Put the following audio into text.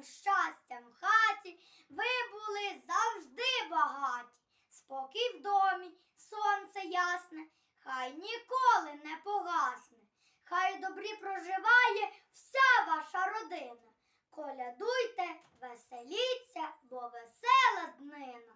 Миром, щастям в хаті, ви були завжди багаті. Спокій в домі, сонце ясне, хай ніколи не погасне, хай добрі проживає вся ваша родина. Колядуйте, веселіться, бо весела днина.